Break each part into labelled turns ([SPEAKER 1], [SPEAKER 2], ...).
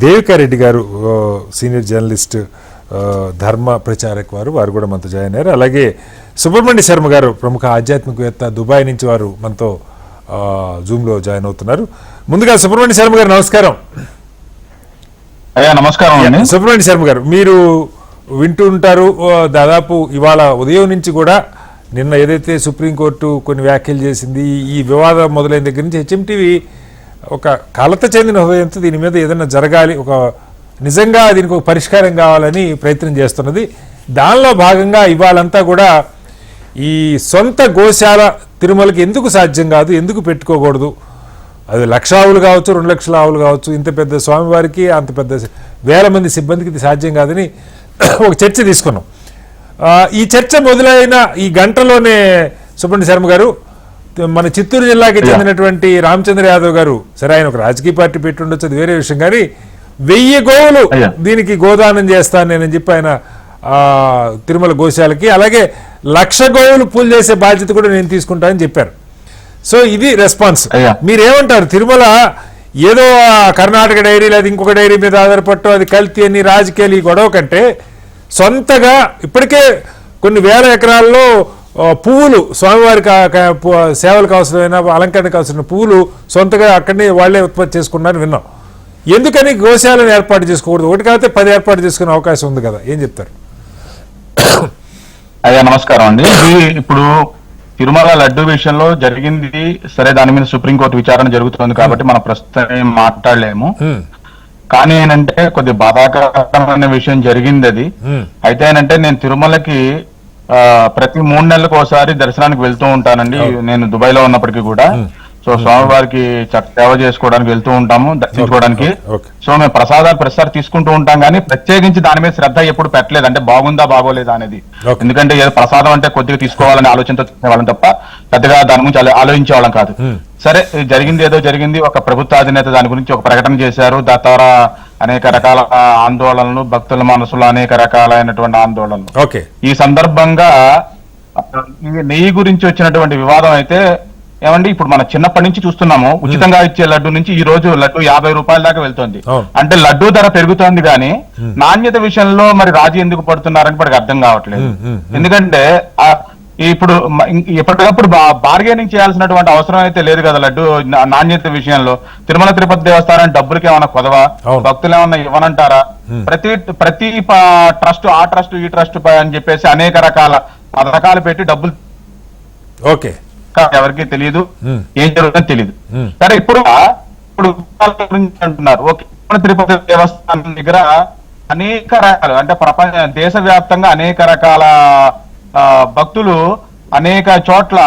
[SPEAKER 1] దేవికారెడ్డి గారు senior journalist ధర్మ ప్రచారక్ వారు వారు కూడా మనతో జాయిన్ అయ్యారు. అలాగే సుబ్రహ్మణ్య శర్మ గారు ప్రముఖ ఆధ్యాత్మికవేత్త దుబాయ్ నుంచి వారు మనతో జూమ్లో జాయిన్ అవుతున్నారు. ముందుగా సుబ్రహ్మణ్య శర్మ గారు నమస్కారం.
[SPEAKER 2] నమస్కారం
[SPEAKER 1] సుబ్రహ్మణ్య శర్మ గారు మీరు వింటూ ఉంటారు దాదాపు ఇవాళ ఉదయం నుంచి కూడా నిన్న ఏదైతే సుప్రీంకోర్టు కొన్ని వ్యాఖ్యలు చేసింది ఈ- ఈ వివాదం మొదలైన దగ్గర నుంచి హెచ్ఎంటీవీ ఒక కలత చెందిన హృదయంతో దీని మీద ఏదైనా జరగాలి ఒక నిజంగా దీనికి ఒక పరిష్కారం కావాలని ప్రయత్నం చేస్తున్నది. దానిలో భాగంగా ఇవాళంతా కూడా ఈ సొంత గోశాల తిరుమలకి ఎందుకు సాధ్యం కాదు ఎందుకు పెట్టుకోకూడదు? అది లక్ష ఆవులు కావచ్చు రెండు లక్షల ఆవులు కావచ్చు ఇంత పెద్ద స్వామివారికి అంత పెద్ద వేల మంది సిబ్బందికి ఇది సాధ్యం కాదని ఒక చర్చ తీసుకున్నాం. ఈ చర్చ మొదలైన ఈ గంటలోనే సుబ్రహ్మణ్య శర్మ గారు మన చిత్తూరు జిల్లాకి చెందినటువంటి రామచంద్ర యాదవ్ గారు సరే ఆయన ఒక రాజకీయ పార్టీ పెట్టి ఉండొచ్చు అది వేరే విషయం కానీ వెయ్యి గోవులు. దీనికి గోదానం చేస్తాను నేనని చెప్పి ఆయన తిరుమల గోశాలకి అలాగే లక్ష గోవులు పూలు చేసే బాధ్యత కూడా నేను తీసుకుంటానని చెప్పారు సో ఇది రెస్పాన్స్. మీరేమంటారు తిరుమల ఏదో కర్ణాటక డైరీ లేదా ఇంకొక డైరీ మీద ఆధారపడటం అది కల్తీ అని రాజకీయాలు ఈ గొడవ కంటే సొంతగా ఇప్పటికే కొన్ని వేల ఎకరాల్లో పువ్వులు పు- సేవలకు అవసరమైన అలంకరణకు అవసరమైన పువ్వులు సొంతగా అక్కడనే వాళ్ళే ఉత్పత్తి చేసుకున్నారని విన్నాం. ఎందుకని గోశాలను ఏర్పాటు చేసుకోకూడదు? ఒకటి కాకపోతే పది ఏర్పాటు చేసుకునే అవకాశం ఉంది కదా. ఏం చెప్తారు?
[SPEAKER 2] అయ్యా నమస్కారం అండి. ఇప్పుడు తిరుమల లడ్డు విషయంలో జరిగింది. సరే దాని మీద సుప్రీంకోర్టు విచారణ జరుగుతుంది కాబట్టి మనం ప్రస్తుతం మాట్లాడలేము. కానీ ఏంటంటే కొద్ది బాధాకరమైన విషయం జరిగింది అది. అయితే ఏంటంటే నేను తిరుమలకి ప్రతి మూడు నెలలకు ఒకసారి దర్శనానికి వెళ్తూ ఉంటానండి. నేను దుబాయ్లో ఉన్నప్పటికీ కూడా. సో స్వామివారికి సేవ చేసుకోవడానికి వెళ్తూ ఉంటాము దర్శించుకోవడానికి. సో మేము ప్రసాదాలు ప్రతిసారి తీసుకుంటూ ఉంటాం కానీ ప్రత్యేకించి దాని మీద శ్రద్ధ ఎప్పుడు పెట్టలేదు. అంటే బాగుందా బాగోలేదా అనేది. ఎందుకంటే ఏదో ప్రసాదం అంటే కొద్దిగా తీసుకోవాలని ఆలోచనతో వాళ్ళం తప్ప పెద్దగా దాని గురించి ఆలో- ఆలోచించేవాళ్ళం కాదు. సరే జరిగింది ఏదో జరిగింది. ఒక ప్రభుత్వ అధినేత దాని గురించి ఒక ప్రకటన చేశారు. దాని ద్వారా అనేక రకాల ఆందోళనలు భక్తుల మనసులో అనేక రకాలైనటువంటి ఆందోళనలు.
[SPEAKER 1] ఓకే.
[SPEAKER 2] ఈ సందర్భంగా నెయ్యి గురించి వచ్చినటువంటి వివాదం అయితే ఏమండి ఇప్పుడు మన చిన్నప్పటి నుంచి చూస్తున్నాము ఉచితంగా ఇచ్చే లడ్డు నుంచి ఈ రోజు లడ్డు యాభై రూపాయల దాకా వెళ్తుంది. అంటే లడ్డు ధర పెరుగుతోంది కానీ నాణ్యత విషయంలో మరి రాజీ ఎందుకు పడుతున్నారని మనకు అర్థం కావట్లేదు. ఎందుకంటే ఆ, ఇప్పుడు ఎప్పటికప్పుడు బార్గెనింగ్ చేయాల్సినటువంటి అవసరం అయితే లేదు కదా లడ్డు నాణ్యత విషయంలో. తిరుమల తిరుపతి దేవస్థానం డబ్బులకి ఏమైనా కొదవా. భక్తులు ఏమన్నా ఇవ్వనంటారా? ప్రతి ప్రతి ట్రస్ట్ ఆ ట్రస్ట్ ఈ ట్రస్ట్ అని చెప్పేసి అనేక రకాల పథకాలు పెట్టి డబ్బులు
[SPEAKER 1] ఓకే.
[SPEAKER 2] ఎవరికి తెలియదు. ఏం జరుగుతుందో తెలియదు. సరే ఇప్పుడు ఇప్పుడు అంటున్నారు. ఓకే తిరుమల తిరుపతి దేవస్థానం దగ్గర అనేక రకాలు అంటే ప్రపంచ దేశవ్యాప్తంగా అనేక రకాల భక్తులు అనేక చోట్ల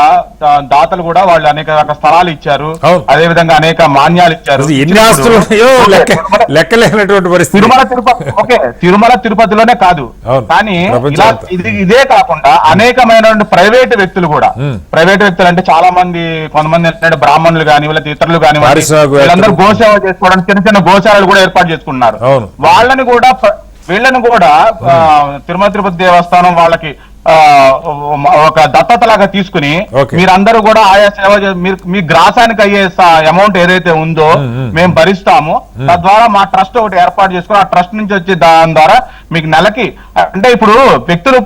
[SPEAKER 2] దాతలు కూడా వాళ్ళు అనేక రకాల స్థలాలు ఇచ్చారు. అదే విధంగా అనేక మాన్యాలు ఇచ్చారు
[SPEAKER 1] ఎన్ని ఆస్తులు
[SPEAKER 2] తిరుమల-
[SPEAKER 1] లెక్కలేనటువంటి పరిస్థితి
[SPEAKER 2] తిరుమల తిరుపతి ఓకే తిరుమల తిరుపతిలోనే కాదు. కానీ ఇలా. ఇది ఇదే కాకుండా అనేకమైనటువంటి ప్రైవేట్ వ్యక్తులు కూడా. ప్రైవేట్ వ్యక్తులు అంటే చాలా మంది కొంతమంది ఏంటంటే బ్రాహ్మణులు కానీ వీళ్ళ ఇతరులు కానీ వీళ్ళందరూ. గోసేవ చేసుకోవడానికి చిన్న చిన్న గోశాలలు కూడా ఏర్పాటు చేసుకున్నారు. వాళ్ళని కూడా వీళ్ళని కూడా తిరుమల తిరుపతి దేవస్థానం వాళ్ళకి ఒక దత్తత లాగా తీసుకుని. మీరందరూ కూడా ఆయా సేవ మీ గ్రాసానికి అయ్యే అమౌంట్ ఏదైతే ఉందో. మేము భరిస్తాము తద్వారా మా ట్రస్ట్ ఒకటి ఏర్పాటు చేసుకుని ఆ ట్రస్ట్ నుంచి వచ్చే దాని ద్వారా మీకు నెలకి అంటే ఇప్పుడు వ్యక్తులు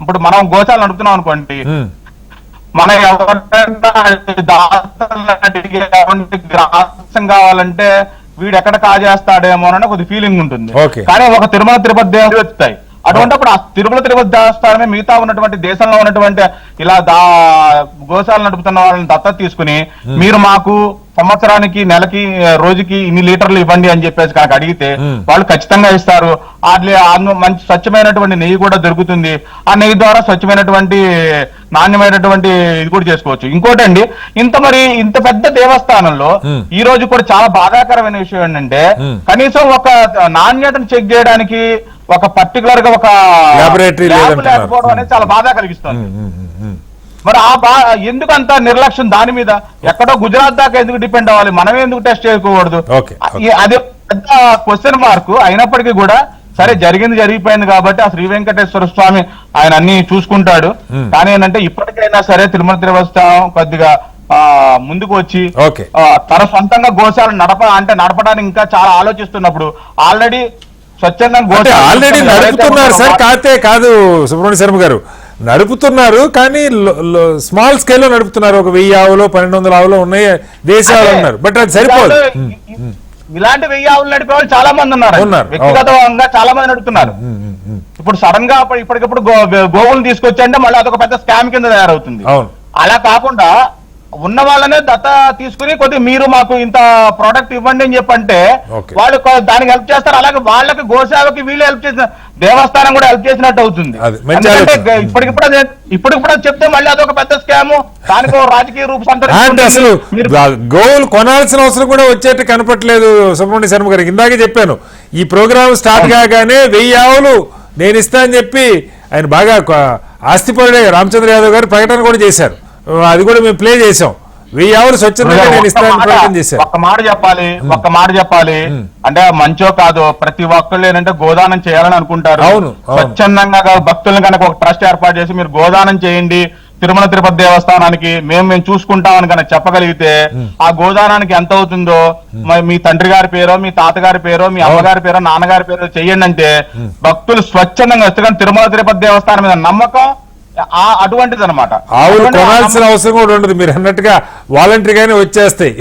[SPEAKER 2] ఇప్పుడు మనం గోశాల నడుపుతున్నాం అనుకోండి. మన ఎవరైనా గ్రాసం కావాలంటే వీడు ఎక్కడ కాజేస్తాడేమో అని కొద్ది ఫీలింగ్ ఉంటుంది. కానీ ఒక తిరుమల తిరుపతి దేవుడు వస్తాయి అటువంటిప్పుడు ఆ తిరుమల తిరుపతి దేవస్థానమే మిగతా ఉన్నటువంటి దేశంలో ఉన్నటువంటి ఇలా దా గోశాల నడుపుతున్న వాళ్ళని దత్తత తీసుకుని మీరు మాకు సంవత్సరానికి నెలకి రోజుకి ఇన్ని లీటర్లు ఇవ్వండి అని చెప్పేసి కనుక అడిగితే. వాళ్ళు ఖచ్చితంగా ఇస్తారు అట్లే మంచి స్వచ్ఛమైనటువంటి నెయ్యి కూడా దొరుకుతుంది ఆ నెయ్యి ద్వారా స్వచ్ఛమైనటువంటి నాణ్యమైనటువంటి ఇది కూడా చేసుకోవచ్చు ఇంకోటి అండి ఇంత మరి ఇంత పెద్ద దేవస్థానంలో. ఈ రోజు కూడా చాలా బాధాకరమైన విషయం ఏంటంటే. కనీసం ఒక నాణ్యతను చెక్ చేయడానికి ఒక పర్టికులర్గా ఒక
[SPEAKER 1] లేదంటున్నారు.
[SPEAKER 2] లేకపోవడం అనేది చాలా బాధ కలిగిస్తుంది. మరి ఆ బా ఎందుకు అంత నిర్లక్ష్యం దాని మీద? ఎక్కడో గుజరాత్ దాకా ఎందుకు డిపెండ్ అవ్వాలి? మనమే ఎందుకు టెస్ట్ చేయకూడదు? అది పెద్ద క్వశ్చన్ మార్క్ అయినప్పటికీ కూడా సరే జరిగింది జరిగిపోయింది కాబట్టి ఆ శ్రీ వెంకటేశ్వర స్వామి ఆయన అన్ని చూసుకుంటాడు. కానీ ఏంటంటే ఇప్పటికైనా సరే తిరుమల తిరుపతి కొద్దిగా ఆ, ముందుకు వచ్చి తన సొంతంగా గోశాల నడప అంటే నడపడానికి ఇంకా చాలా ఆలోచిస్తున్నప్పుడు ఆల్రెడీ గోశాల
[SPEAKER 1] ఆల్రెడీ నడుపుతున్నారు సార్ కాతే కాదు సుబ్రహ్మణ్య శర్మ గారు. నడుపుతున్నారు కానీ స్మాల్ స్కేల్లో నడుపుతున్నారు. ఒక వెయ్యి ఆవులో పన్నెండు వందల ఆవులో ఉన్నాయి దేశాలు ఉన్నారు బట్ అది సరిపోదు.
[SPEAKER 2] ఇలాంటి- వెయ్యి ఆవులు నడిపే వాళ్ళు చాలా మంది ఉన్నారు.
[SPEAKER 1] ఉన్నారు,
[SPEAKER 2] వ్యక్తిగతంగా చాలా మంది నడుపుతున్నారు. ఇప్పుడు సడన్గా ఇప్పటికప్పుడు గోవులు తీసుకొచ్చి అంటే మళ్ళీ అదొక పెద్ద స్కామ్ కింద తయారవుతుంది. అలా కాకుండా ఉన్న వాళ్ళనే దత్త తీసుకుని కొద్దిగా మీరు మాకు ఇంత ప్రోడక్ట్ ఇవ్వండి అని చెప్పంటే. వాళ్ళు దానికి హెల్ప్ చేస్తారు. అలాగే వాళ్ళకి గోసేవకి వీళ్ళు హెల్ప్ చేసిన దేవస్థానం కూడా హెల్ప్ చేసినట్టు అవుతుంది. ఇప్పటికిప్పుడు అదే ఇప్పటికిప్పుడు అది చెప్తే మళ్ళీ అదొక పెద్ద స్కామ్ దానికి రాజకీయ రూపం
[SPEAKER 1] అసలు గోవులు కొనాల్సిన అవసరం కూడా వచ్చేట్టు కనపట్లేదు సుబ్రహ్మణ్య శర్మ గారికి. ఇందాకే చెప్పాను ఈ ప్రోగ్రామ్ స్టార్ట్ కాగానే వెయ్యి ఆవులు నేను ఇస్తా అని చెప్పి ఆయన బాగా ఆస్తిపరుడే రామచంద్ర యాదవ్ గారు ప్రకటన కూడా చేశారు. అది కూడా మేము ప్లే చేసాం. వెయ్యి నేను ప్రకటన చేశారు.
[SPEAKER 2] ఒక్క మాట చెప్పాలి ఒక్క మాట చెప్పాలి. అంటే మంచో కాదో ప్రతి ఒక్కళ్ళు ఏంటంటే గోదానం చేయాలని అనుకుంటారు.
[SPEAKER 1] అవును.
[SPEAKER 2] స్వచ్ఛందంగా భక్తులను కనుక ఒక ట్రస్ట్ ఏర్పాటు చేసి మీరు గోదానం చేయండి తిరుమల తిరుపతి దేవస్థానానికి మేము మేము చూసుకుంటామని కనుక చెప్పగలిగితే ఆ గోదానానికి ఎంత అవుతుందో మీ తండ్రి గారి పేరో మీ తాతగారి పేరో మీ అమ్మగారి పేరో నాన్నగారి పేరో చెయ్యండి అంటే భక్తులు స్వచ్ఛందంగా వస్తే కానీ తిరుమల తిరుపతి దేవస్థానం మీద నమ్మకం అటువంటిది అనమాట
[SPEAKER 1] ఆవులు కొనాల్సిన అవసరం కూడా ఉండదు. మీరు అన్నట్టుగా వాలంటరీగానే వచ్చేస్తాయి.